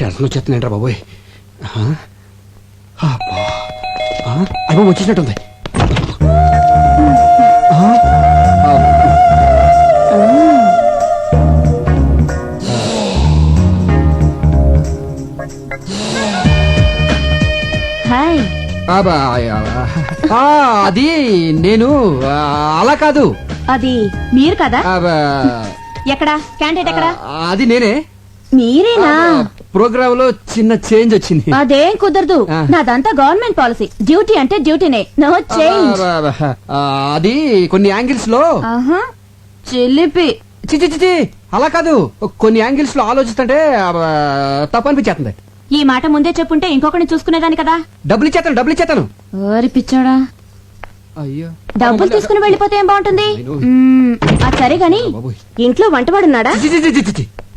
Tension వచ్చేస్తున్నాయంట్రా బాబోయ్? అబ్బా. వచ్చేసినట్టుంది. హాయ్. అబ్బా, ఆ, అది నేను ఆ, అలా కాదు. అది మీరు కదా? అబ్బా, ఎక్కడా? క్యాండిడేట్ ఎక్కడా? అది నేనే. మీరేనా? ప్రోగ్రామ్లో చిన్న చేంజ్ వచ్చింది. అదేం కుదరదు. నాదంతా గవర్నమెంట్ పాలసీ. డ్యూటీ అంటే డ్యూటీనే. No change. అది కొన్ని యాంగిల్స్లో చిలిపి చిచి చిచి అలా కాదు. కొన్ని యాంగిల్స్లో ఆలోచిస్తుంటే అబ్బా, తప్పు అనిపించేస్తుంది. ఈ మాట ముందే చెప్పుంటే ఇంకొకరిని చూసుకునేదాని కదా? డబ్బులు ఇచ్చేస్తాను డబ్బులు ఇచ్చేస్తాను ఓరి పిచ్చాడా. అయ్యో. డబ్బులు తీసుకుని వెళ్ళిపోతే ఏం బాగుంటుంది? సరే గాని. ఇంట్లో వంటవాడున్నాడా.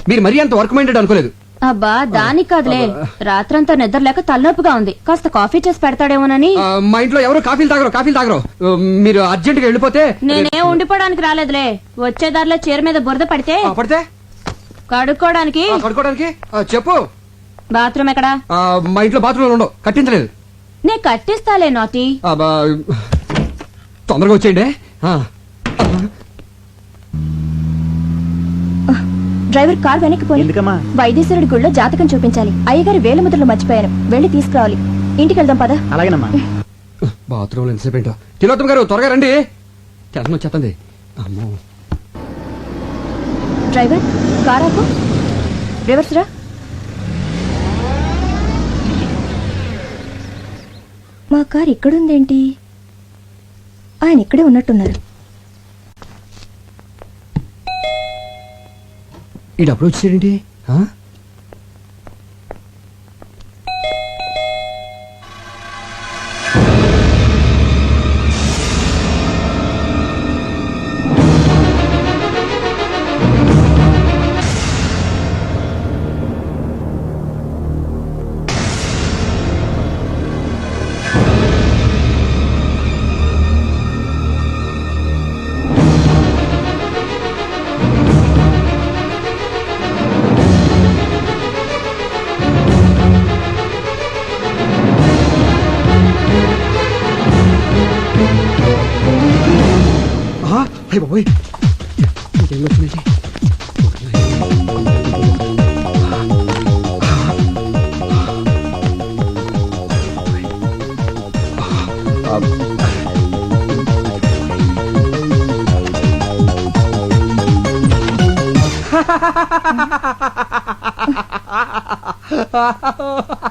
మీరు మరీ అంత వర్క్ మైండెడ్ అనుకోలేదు. అబ్బా దానికి కాదులే. రాత్రంతా నిద్ర లేక తలనొప్పిగా ఉంది. కాస్త కాఫీ చేసి పెడతాడేమోనని. మా ఇంట్లో ఎవరు కాఫీలు తాగరు కాఫీలు తాగరు. మీరు అర్జెంట్గా వెళ్ళిపోతే నేనే ఉండిపోవడానికి రాలేదులే. వచ్చే దారిలో చీర మీద బురద పడితే పడితే? కడుక్కోవడానికి. చెప్పు. బాత్రూమ్ ఎక్కడా? మా ఇంట్లో బాత్రూమ్ ఉండవు. కట్టించలేదు. నే కట్టిస్తాలే బా, తొందరగా వచ్చేయండి ఆ. డ్రైవర్ కార్ వెనక్కి పోయి ఎందుకమ్మా? వైద్యశ్వరుడి గుళ్ళో జాతకం చూపించాలి. అయ్యగారి వేల ముద్రలు మర్చిపోయాను వెళ్ళి తీసుకురావాలి. ఇంటికి వెళ్దాం పద. అలాగేనమ్మా. బాత్రూంలో ఎంతసేపు ఏంటో. తిలోత్తం గారు త్వరగా రండి. టెన్షన్ వచ్చేస్తుంది. అమ్మో. డ్రైవర్ కార్ ఆపు. రివర్స్ రా. మా కార్ ఇక్కడుందేంటి? ఆయన ఇక్కడే ఉన్నట్టున్నారు. ఈ డబ్బులు వచ్చేసేటండి అయ్యి బాబోయ్. ఇంకేం వచ్చిందండి ha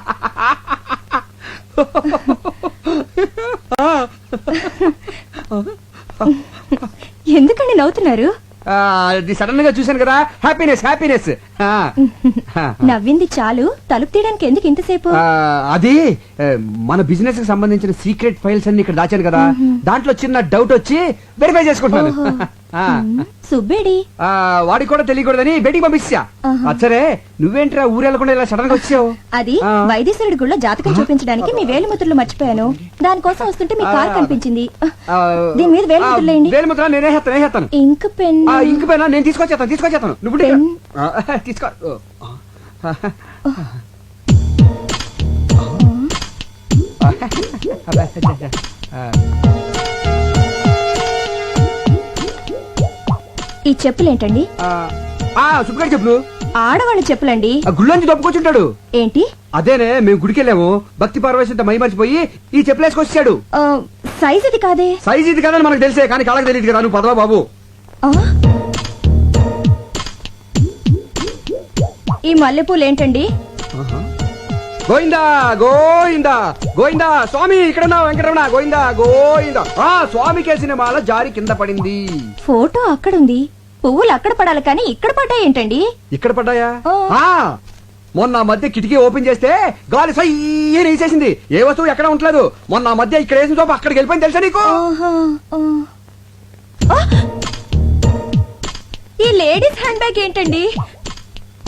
నవ్వుతున్నారు ఆ, అది సడన్గా చూశాను కదా. హ్యాపీనెస్ హ్యాపీనెస్ నవ్వింది చాలు. తలుపు తీయడానికి ఎందుకు ఇంతసేపు? అది మన బిజినెస్కి సంబంధించిన సీక్రెట్ ఫైల్స్ అన్ని ఇక్కడ దాచాను కదా. దాంట్లో చిన్న డౌట్ వచ్చి వెరిఫై చేసుకుంటున్నాను. సుబ్బేడి. వాడికి కూడా తెలియకూడదని బయటికి ఆహా. అచ్చరే నువ్వేంట్రా ఊరెళ్ళకుండా ఇలా సడన్గా వచ్చావు? అది. వైద్యశ్వరుడి గుళ్ళో జాతకం చూపించడానికి మీ వేలు ముద్రలు మర్చిపోయాను. దానికోసం వస్తుంటే మీ కార్. కనిపించింది. దీని మీద వేలు ఆ, ముద్రలు వేయండి వేలు ముద్ర నేనే ఇంక్ పెన్ ఇంక పైన నేను తీసుకొచ్చేస్తాను తీసుకొచ్చేస్తాను. నువ్వు తీసుకో. ఈ చెప్పులేంటండి? సుబ్బగారు చెప్పు నువ్వు. ఆడవాళ్ళ చెప్పులండి. ఆ గుళ్ళోంచి దప్పుకొచ్చుంటాడు ఏంటి? అదేనే మేము గుడికి వెళ్ళాము భక్తి పార్వశంత మై మర్చిపోయి ఈ చెప్పులేసుకొచ్చాడు సైజ్ ఇది కాదే? సైజ్ ఇది కదని మనకు తెలిసే కానీ కాళ్ళకి తెలియదు కదా నువ్వు పదవా బాబు. ఈ మల్లెపూలు ఏంటండి గోయిందా గోయిందా గోయిందా స్వామి ఇక్కడ వెంకటరమణ గోయిందా గోయిందా ఆ స్వామి కేసిన మాల జారి కింద పడింది. ఫోటో అక్కడుంది. పువ్వులు అక్కడ పడాలి కానీ ఇక్కడ పడ్డాయి ఏంటండి ఇక్కడ పడ్డాయా. ఆ మొన్న మధ్య కిటికీ ఓపెన్ చేస్తే గాలి సయ్యని వేసేసింది ఏ వస్తువు ఎక్కడ ఉండలేదు? మొన్న మధ్య ఇక్కడ వేసిన చోప అక్కడికి వెళ్ళిపోయింది తెలుసా నీకు! ఈ లేడీస్ హ్యాండ్ బ్యాగ్ ఏంటండి?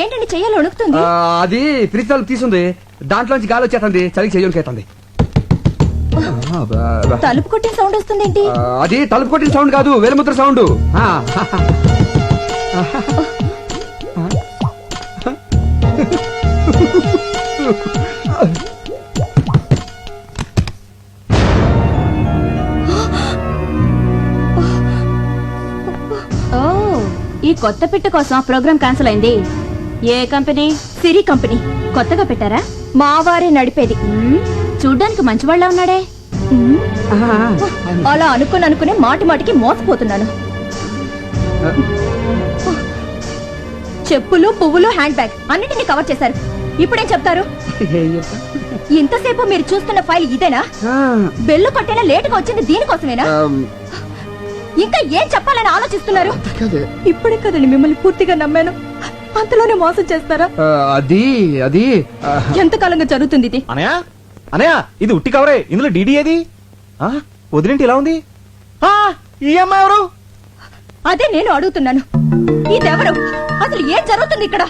ఏంటండి చెయ్యాలి వణుకుతుంది? అది ఫ్రిడ్జ్ తలుపు తీసుంది. దాంట్లోంచి గాలి వచ్చేస్తుంది. చలికి చెయ్యలకేస్తుంది తలుపు కొట్టిన సౌండ్ వస్తుంది ఏంటి? అది తలుపు కొట్టిన సౌండ్ కాదు వేలుముద్ర సౌండ్. ఈ కొత్త పిట్ట కోసం ప్రోగ్రామ్ క్యాన్సిల్ అయింది. ఏ కంపెనీ? సిరి కంపెనీ. కొత్తగా పెట్టారా? మా వారే నడిపేది. చూడ్డానికి మంచివాళ్ళ ఉన్నాడే. అలా అనుకుని అనుకునే మాటి మాటికి మోసపోతున్నాను. చెప్పులు పువ్వులు హ్యాండ్ బ్యాగ్ అన్నిటిని కవర్ చేశారు. ఇప్పుడేం చెప్తారు? ఇంతసేపు మీరు చూస్తున్న ఫైల్ ఇదేనా? బెల్లు కొట్టేనా లేటుగా వచ్చింది దీనికోసమేనా? ఇంకా ఏం చెప్పాలని ఆలోచిస్తున్నారు. ఇప్పుడే కదండి మిమ్మల్ని పూర్తిగా నమ్మాను. అంతలోనే మోసం చేస్తారా? అది అది ఎంతకాలంగా జరుగుతుంది ఇది? అనయా అనయా ఇది ఉట్టి కవరే. ఇందులో డీడీ ఏది? ఆ, వదిలేంటి ఇలా ఉంది? ఆ, ఈ అమ్మాయి ఎవరు? అదే నేను అడుగుతున్నాను. ఇదెవరు? అసలు ఏం జరుగుతుంది ఇక్కడ?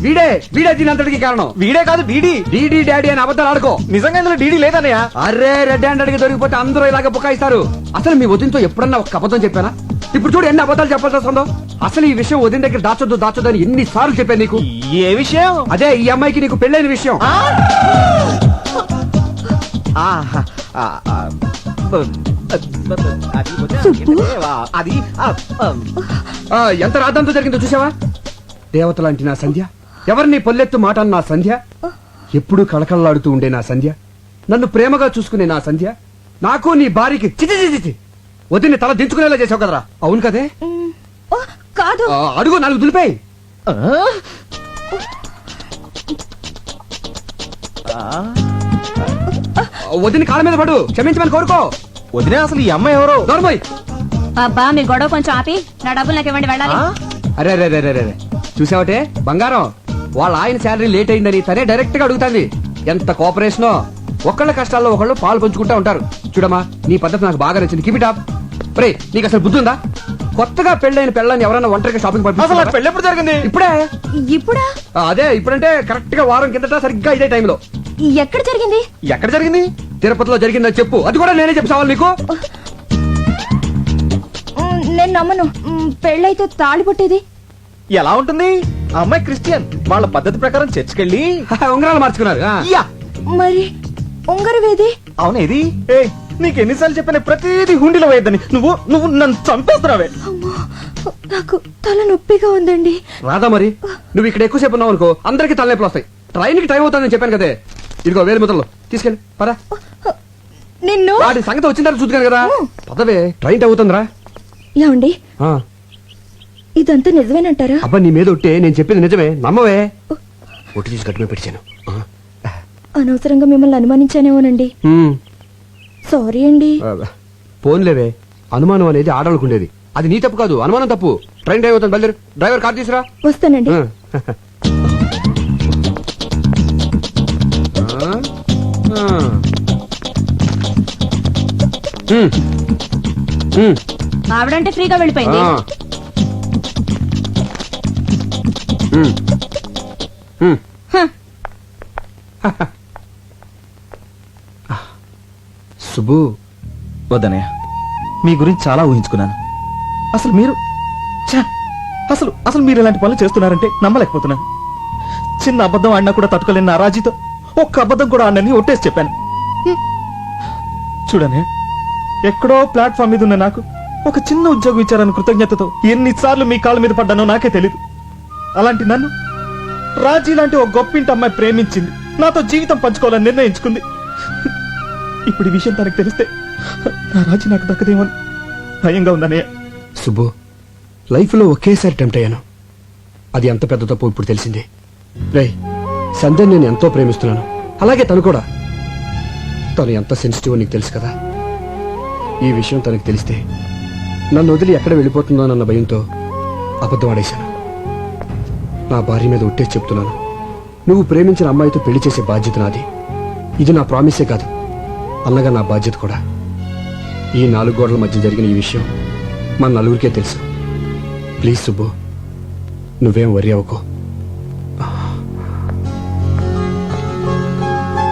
వీడే వీడే కారణం. వీడే కాదు డీడీ. డీడీ డాడీ అని అబద్ధాలు ఆడుకో. నిజంగా ఇందులో డీడీ లేదన్నయ్య? అరే రెడ్ హ్యాండ్ అడిగి దొరికిపోతే అందరూ ఇలాగ బుకాయిస్తారు. అసలు మీ వదినతో ఎప్పుడన్నా ఒక అబద్ధం చెప్పానా? ఇప్పుడు చూడు ఎన్ని అబద్ధాలు చెప్పాల్సి వస్తుందో. అసలు ఈ విషయం వదిన దగ్గర దాచొద్దు దాచొద్దు అని ఎన్ని సార్లు చెప్పాను నీకు. ఏ విషయం? అదే ఈ అమ్మాయికి నీకు పెళ్ళైన విషయం. ఆ? ఆ, ఆ, ఆ, అది ఆ, ఎంత రాద్దంతో జరిగిందో చూసావా? దేవత లాంటి నా సంధ్య. ఎవరిని పొల్లెత్తు మాట అన్న నా సంధ్య? ఎప్పుడూ కళకళలాడుతూ ఉండే నా సంధ్య. నన్ను ప్రేమగా చూసుకునే నా సంధ్య. నాకు నీ భార్యకి చిచి చిచి చిచి. వదిని తల దించుకునేలా చేసావు కదరా? అవును కదే. ఓ, కాదు. ఆ, అడుగు నాలుగు దులిపాయి. వదిన కాళ్ళ మీద పడు క్షమించమని కోరుకో. వదిలే అసలు ఈ అమ్మాయి ఎవరు? దూరమోయ్ అబ్బా మీ గొడవ కొంచెం ఆపి నా డబ్బులు నాకు ఇవ్వండి వెళ్ళాలి? అరే అరే అరే అరే, అరే. చూసావటే? బంగారం వాళ్ళ ఆయన శాలరీ లేట్ అయిందని తనే డైరెక్ట్గా అడుగుతాంది. ఎంత కోఆపరేషనో. ఒకళ్ళ కష్టాల్లో ఒకళ్ళు పాలు పంచుకుంటా ఉంటారు. చూడమ్మా నీ పద్ధతి నాకు బాగా నచ్చింది. కీప్ ఇట్ అప్ రే నీకు అసలు బుద్ధి ఉందా? కొత్తగా పెళ్ళైన పెళ్ళని ఎవరైనా ఒంటరిగా షాపింగ్ అసలు పంపిస్తారా? నాకు పెళ్ళి ఎప్పుడు జరిగింది? ఇప్పుడే. ఇప్పుడా? అదే ఇప్పుడంటే కరెక్ట్గా వారం కిందట సరిగ్గా ఇదే టైంలో ఎక్కడ జరిగింది? ఎక్కడ జరిగింది? తిరుపతిలో జరిగిందని చెప్పు. అది కూడా నేనే చెప్పావాలి నీకు. మ్, నేను నమ్మను. మ్, పెళ్ళైతే తాళి పుట్టేది. ఎలా ఉంటుంది? ఆ అమ్మాయి క్రిస్టియన్. వాళ్ళ పద్ధతి ప్రకారం చర్చికెళ్ళి ఉంగరాలు మార్చుకున్నారు ఆ. యా. మరి ఉంగరవేది అవునేది ఏ నీకు ఎన్నిసార్లు చెప్పిన ప్రతిదీ హుండీలో వేయద్దని. నువ్వు నువ్వు నన్ను చంపేస్తున్నావే. అమ్మో, నాకు తల నొప్పిగా ఉందండి. రాదా మరి నువ్వు ఇక్కడ ఎక్కువసేపు ఉన్నావు అనుకో అందరికి తలనొప్పులు వస్తాయి. ట్రైన్కి టైం అవుతుందని చెప్పాను కదే. ఇదిగో వేలు ముద్రలు. తీసుకెళ్ళి పదా. నిన్ను? వాటి సంగతి వచ్చిన తర్వాత చూద్దాను కదా. పదవే ట్రైన్ టైం అవుతుందిరా. ఏమండి ఆ, ఇదంతా నిజమేనంటారా? అబ్బా నీ మీద ఒట్టే నేను చెప్పింది నిజమే. నమ్మవే. ఒట్టి తీసి గట్టుమే పెట్టాను అనవసరంగా మిమ్మల్ని అనుమానించానేమోనండి. సారీ అండి. ఫోన్లేవే అనుమానం అనేది ఆడవాళ్ళకు ఉండేది. అది నీ తప్పు కాదు అనుమానం తప్పు. ట్రైన్ టైం అవుతుంది బయలుదేరు. డ్రైవర్ కార్ తీసురా. వస్తానండి. ఆవిడంటే ఫ్రీగా వెళ్ళిపోయింది. హ, సుబ్బు. వద్దనయ్య. మీ గురించి చాలా ఊహించుకున్నాను. అసలు మీరు? ఛ! అసలు అసలు మీరు ఇలాంటి పనులు చేస్తున్నారంటే నమ్మలేకపోతున్నాను. చిన్న అబద్ధం ఆడినా కూడా తట్టుకోలేని నా రాజీతో ఒక్క అబద్ధం కూడా ఆడనని ఒట్టేసి చెప్పాను. హ్మ్. చూడనే ఎక్కడో ప్లాట్ఫామ్ మీద ఉన్న నాకు ఒక చిన్న ఉద్యోగం ఇచ్చారని కృతజ్ఞతతో ఎన్నిసార్లు మీ కాళ్ళ మీద పడ్డానో నాకే తెలీదు. అలాంటి నన్ను రాజీ లాంటి ఒక గొప్పింటి అమ్మాయి ప్రేమించింది. నాతో జీవితం పంచుకోవాలని నిర్ణయించుకుంది. ఇప్పుడు ఈ విషయం తనకు తెలిస్తే నా రాజు నాకు దక్కదేమో భయంగా ఉందనే సుబ్బు లైఫ్లో ఒకేసారి టెంప్ట్ అయ్యాను. అది ఎంత పెద్ద తప్పు ఇప్పుడు తెలిసింది. రే సంధ్యని నేను ఎంతో ప్రేమిస్తున్నాను. అలాగే తను కూడా. తను ఎంత సెన్సిటివ్ నీకు తెలుసు కదా? ఈ విషయం తనకు తెలిస్తే నన్ను వదిలి ఎక్కడ వెళ్ళిపోతుందోనన్న భయంతో అబద్ధం ఆడేశాను. నా భార్య మీద ఉట్టేసి చెప్తున్నాను. నువ్వు ప్రేమించిన అమ్మాయితో పెళ్ళి చేసే బాధ్యత నాది. ఇది నా ప్రామిసే కాదు. అన్నగా నా బాధ్యత కూడా. ఈ నాలుగు గోడల మధ్య జరిగిన ఈ విషయం మన నలుగురికే తెలుసు. ప్లీజ్ సుబ్బు నువ్వేం వరి అవ్వకో.